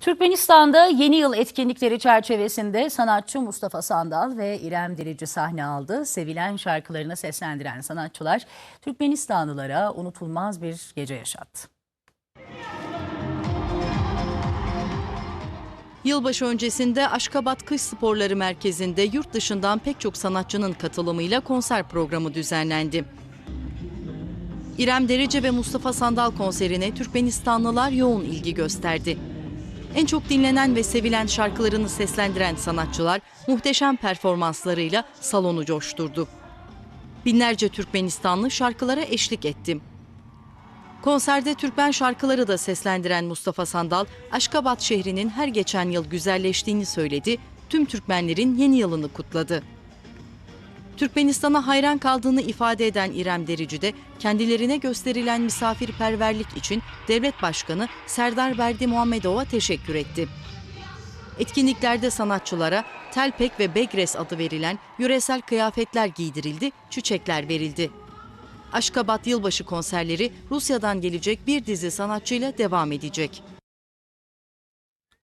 Türkmenistan'da yeni yıl etkinlikleri çerçevesinde sanatçı Mustafa Sandal ve İrem Derici sahne aldı. Sevilen şarkılarını seslendiren sanatçılar Türkmenistanlılara unutulmaz bir gece yaşattı. Yılbaşı öncesinde Aşkabat Kış Sporları Merkezi'nde yurt dışından pek çok sanatçının katılımıyla konser programı düzenlendi. İrem Derece ve Mustafa Sandal konserine Türkmenistanlılar yoğun ilgi gösterdi. En çok dinlenen ve sevilen şarkılarını seslendiren sanatçılar muhteşem performanslarıyla salonu coşturdu. Binlerce Türkmenistanlı şarkılara eşlik etti. Konserde Türkmen şarkıları da seslendiren Mustafa Sandal, Aşkabat şehrinin her geçen yıl güzelleştiğini söyledi, tüm Türkmenlerin yeni yılını kutladı. Türkmenistan'a hayran kaldığını ifade eden İrem Derici de kendilerine gösterilen misafirperverlik için Devlet Başkanı Serdar Berdi Muhammedov'a teşekkür etti. Etkinliklerde sanatçılara telpek ve begres adı verilen yöresel kıyafetler giydirildi, çiçekler verildi. Aşkabat Yılbaşı konserleri Rusya'dan gelecek bir dizi sanatçıyla devam edecek.